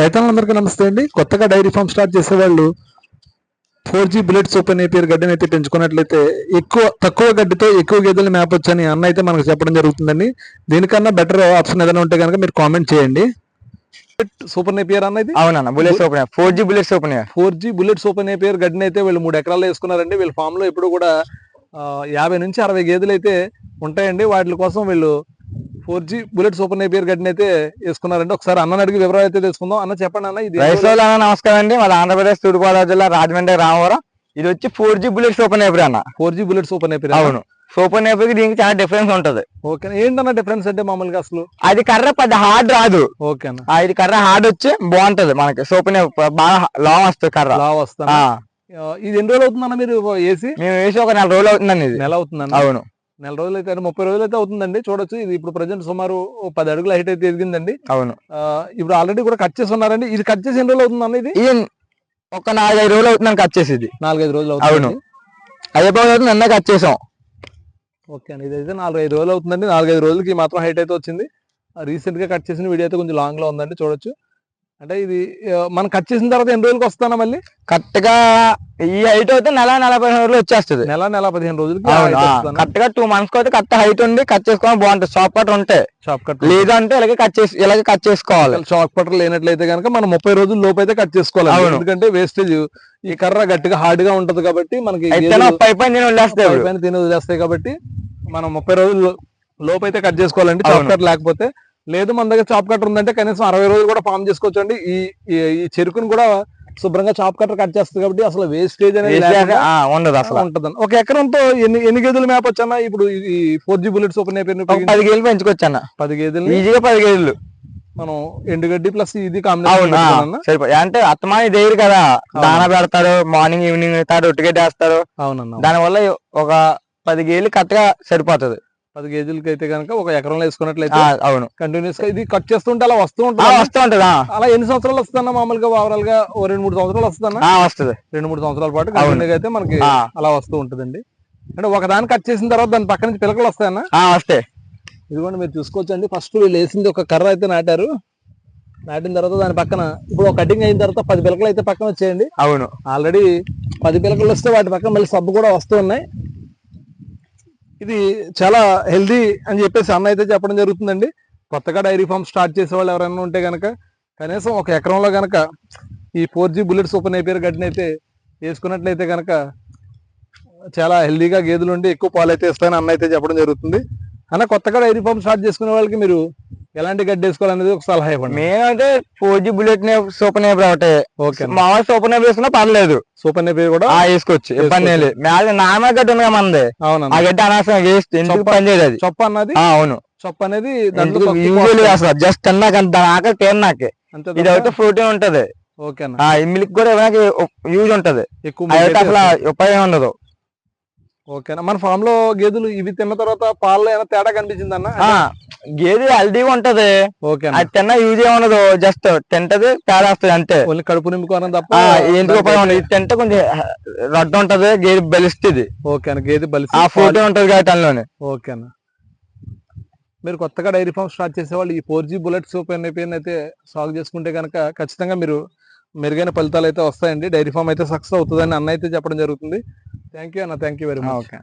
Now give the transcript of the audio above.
రైతులందరికీ నమస్తే అండి. కొత్తగా డైరీ ఫామ్ స్టార్ట్ చేసే వాళ్ళు ఫోర్ జీ బుల్లెట్ సూప్ అనే పేరు గడ్డిని అయితే పెంచుకున్నట్లయితే ఎక్కువ తక్కువ గడ్డితో ఎక్కువ గేదెలు మేపొచ్చని అన్న అయితే మనకు చెప్పడం జరుగుతుందండి. దీనికన్నా బెటర్ ఆప్షన్ ఏదైనా ఉంటే కనుక మీరు కామెంట్ చేయండి. సూపర్ నేపియర్ అన్న ఇది? అవునన్న bullets open four G bullets open four G bullet super అనే పేరు గడ్డిని అయితే వీళ్ళు మూడు ఎకరాలు వేసుకున్నారండి. వీళ్ళ ఫామ్లో ఇప్పుడు కూడా యాభై నుంచి అరవై గేదెలు అయితే ఉంటాయండి. వాటి కోసం వీళ్ళు four G bullet super Napier గడ్డిని అయితే వేసుకున్నారండి. ఒకసారి అన్న అడిగి వివరాలు అయితే తెలుసుకుందాం. అన్న చెప్పండి అన్న ఇది రైస్ అన్న నమస్కారం అండి. మాది ఆంధ్రప్రదేశ్ తూర్పుగోదావరి జిల్లా రాజమండ్రి రామవరం. ఇది వచ్చి ఫోర్ జీ బుల్లెట్స్ ఓపెన్ అయిపోయి అన్న. Four G bullet super Napier అవును. సూపర్ అయిపోయి దీనికి చాలా డిఫరెన్స్ ఉంటది. ఓకే ఏంటన్న డిఫరెన్స్ అంటే మామూలుగా అసలు? అది కర్ర పెద్ద హార్డ్ రాదు. ఓకే అన్న. ఇది కర్ర హార్డ్ వచ్చి బాగుంటది మనకి. సూపర్ బాగా లాంగ్ వస్తుంది కర్ర. లా వస్తాను ఆ, ఇది ఎన్ని రోజులు అవుతుందన్న మీరు ఏసీ? మేము వేసి ఒక నెల రోజులు అవుతుందండి ఇది. నెల అవుతుందన్న. అవును. నెల రోజులు అయితే ముప్పై రోజులు అయితే అవుతుందండి. చూడొచ్చు. ఇది ఇప్పుడు ప్రజెంట్ సుమారు పది అడుగుల హైట్ అయితే ఎదిగిందండి. అవును. ఇప్పుడు ఆల్రెడీ కూడా కట్ చేసి ఉన్నారండి ఇది కట్ చేసి ఎన్ని రోజులు అవుతుందన్న ఇది? ఒక నాలుగైదు రోజులు అవుతుందని కట్ చేసి ఇది నాలుగైదు రోజులు అవును. అవుతుంది అయిపోతుంది నిన్న కట్ చేసాం. ఓకే అండి. ఇదైతే నాలుగైదు రోజులు అవుతుందండి. నాలుగైదు రోజులకి మాత్రం హైట్ అయితే వచ్చింది. రీసెంట్గా కట్ చేసిన వీడియో అయితే కొంచెం లాంగ్లో ఉందండి. చూడొచ్చు. అంటే ఇది మనం కట్ చేసిన తర్వాత ఎన్ని రోజులకి వస్తానా మళ్ళీ? కరెక్ట్గా ఈ హైట్ అయితే నెల నలభై రోజులు వచ్చేస్తుంది. నెల నెల పదిహేను అవును కరెక్ట్గా టూ మంత్స్ అయితే కరెక్ట్ హైట్ ఉంది కట్ చేసుకోవడం బాగుంటుంది. షాప్ కట్ ఉంటే. షాప్ కట్ లేదంటే ఇలాగే కట్ చేసి ఇలాగే కట్ చేసుకోవాలి. షాక్ పట్టర్ లేనట్లయితే కనుక మనం ముప్పై రోజుల లోపు అయితే కట్ చేసుకోవాలి. ఎందుకంటే వేస్టేజ్ ఈ కర్ర గట్టిగా హార్డ్గా ఉంటది కాబట్టి మనకి పై పైన నేను వదిలేస్తాయి పైన తిని వదిలేస్తాయి కాబట్టి మనం ముప్పై రోజులు లోపు అయితే కట్ చేసుకోవాలండి. అవును. కట్ లేకపోతే లేదు మన దగ్గర చాప్ కట్టర్ ఉందంటే కనీసం అరవై రోజులు కూడా ఫామ్ చేసుకోవచ్చు అండి ఈ ఈ- చెరుకుని కూడా శుభ్రంగా చాప్ కట్టర్ కట్ చేస్తుంది కాబట్టి అసలు వేస్టేజ్ అనేది ఉండదు అసలు. ఉంటదండి. ఒక ఎకరంతో ఎన్ని ఎన్ని గేదెలు అన్న ఇప్పుడు ఈ ఫోర్ జీ బుల్లెట్స్ ఓపెన్ అయిపోయిన పది కేజీలు పెంచుకోవచ్చు అన్న పది గేదెలు ఈజీగా పది కేజీలు మనం ఎండుగడ్డి ప్లస్ ఇది కాంబినేషన్ సరిపోయి అంటే అత్తమాని దేవుడు కదా దాన పెడతారు మార్నింగ్ ఈవినింగ్ ఇస్తారు ఒట్టుగడ్డి వేస్తారు. అవునన్నా దాని వల్ల ఒక పది కేజీలు కరెక్ట్గా సరిపోతుంది. పది కేజీలకి అయితే కనుక ఒక ఎకరంలో వేసుకున్నట్లయితే అవును. కంటిన్యూస్గా ఇది కట్ చేస్తుంటే అలా వస్తూ ఉంటుంది? వస్తూ ఉంటది. అలా ఎన్ని సంవత్సరాలు వస్తుందన్న మామూలుగా ఓవరాల్గా ఓ రెండు మూడు సంవత్సరాలు వస్తుందన్న? వస్తది. రెండు మూడు సంవత్సరాల పాటు అవును. కంటిన్యూగా అయితే మనకి. అలా వస్తూ ఉంటుందండి. అంటే ఒక దాన్ని కట్ చేసిన తర్వాత దాని పక్క నుంచి పిలకలు వస్తాయన్న? వస్తాయి. ఇదిగోండి మీరు చూసుకోవచ్చండి. ఫస్ట్ వీళ్ళు వేసింది ఒక కర్ర అయితే నాటారు. నాటిన తర్వాత దాని పక్కన ఇప్పుడు ఒక కటింగ్ అయిన తర్వాత పది పిలకలు అయితే పక్కన వచ్చేయండి. అవును. ఆల్రెడీ పది పిలకలు వస్తే వాటి పక్కన మళ్ళీ సబ్బు కూడా వస్తూ ఉన్నాయి. ఇది చాలా హెల్దీ అని చెప్పేసి అన్న అయితే చెప్పడం జరుగుతుందండి. కొత్తగా డైరీ ఫామ్ స్టార్ట్ చేసే వాళ్ళు ఎవరైనా ఉంటే కనుక కనీసం ఒక ఎకరంలో కనుక ఈ four G bullet super Napier గడ్డినైతే వేసుకున్నట్లయితే కనుక చాలా హెల్దీగా గేదెలు ఉండి ఎక్కువ పాలు అయితే ఇస్తాయని అన్న అయితే చెప్పడం జరుగుతుంది. అన్న కొత్తగా డైరీ ఫామ్ స్టార్ట్ చేసుకునే వాళ్ళకి మీరు ఎలాంటి గడ్డి వేసుకోవాలనేది ఒక సలహా ఇవ్వండి. మేమైతే four G bullet super Napier ఒకటే ఓకే మామూలు సూపర్ నేబర్ వేసుకున్నా పర్లేదు. సూపర్ నేపియర్ కూడా ఆ వేసుకోవచ్చు. ఇబ్బంది లేదు. నామే గడ్డి ఉంది మనది. ఆ అవునన్న గడ్డి అనవసరం వేస్ట్. ఎందుకు పని చేయదు అది? చొప్ప అన్నది? ఆ, అవును. చొప్ప అనేది. అసలు జస్ట్ తిన్నాక దాని ఆకలి తిన్నాకే ఇది అయితే ప్రోటీన్ ఉంటది. ఓకే అన్న. ఆ మిల్క్ కూడా ఇవ్వడానికి యూజ్ ఉంటది. అసలు. ఉపయోగం ఉండదు. ఓకే అన్న. మన ఫామ్లో గేదెలు ఇవి తిన్న తర్వాత పాలలో ఏమైనా తేడా కనిపించింది అన్న? ఆ గేదె హెల్దీగా ఉంటది. ఓకే అన్న. అది తిన్నా యూజ్ ఏ ఉండదు. జస్ట్ తింటది తేడా వస్తుంది అంతే. ఓన్లీ కడుపు నింపుకోవడం తప్ప ఎందుకు ఉపయోగం ఇది తింటే కొంచెం రడ్డు ఉంటది గేదె బలిస్తుంది. ఓకే అన్న గేదె బలిసి ఆ ప్రోటీన్ ఉంటది కాబట్టి అందులోనే ఓకే అన్న. మీరు కొత్తగా డైరీ ఫామ్ స్టార్ట్ చేసేవాళ్ళు ఈ ఫోర్ జీ బుల్లెట్ సూప్ ఎన్ఐపిఎన్ అయితే సాగు చేసుకుంటే కనుక ఖచ్చితంగా మీరు మెరుగైన ఫలితాలు అయితే వస్తాయండి. డైరీ ఫామ్ అయితే సక్సెస్ అవుతుందని అన్న అయితే చెప్పడం జరుగుతుంది. థ్యాంక్ యూ అన్న thank you very much okay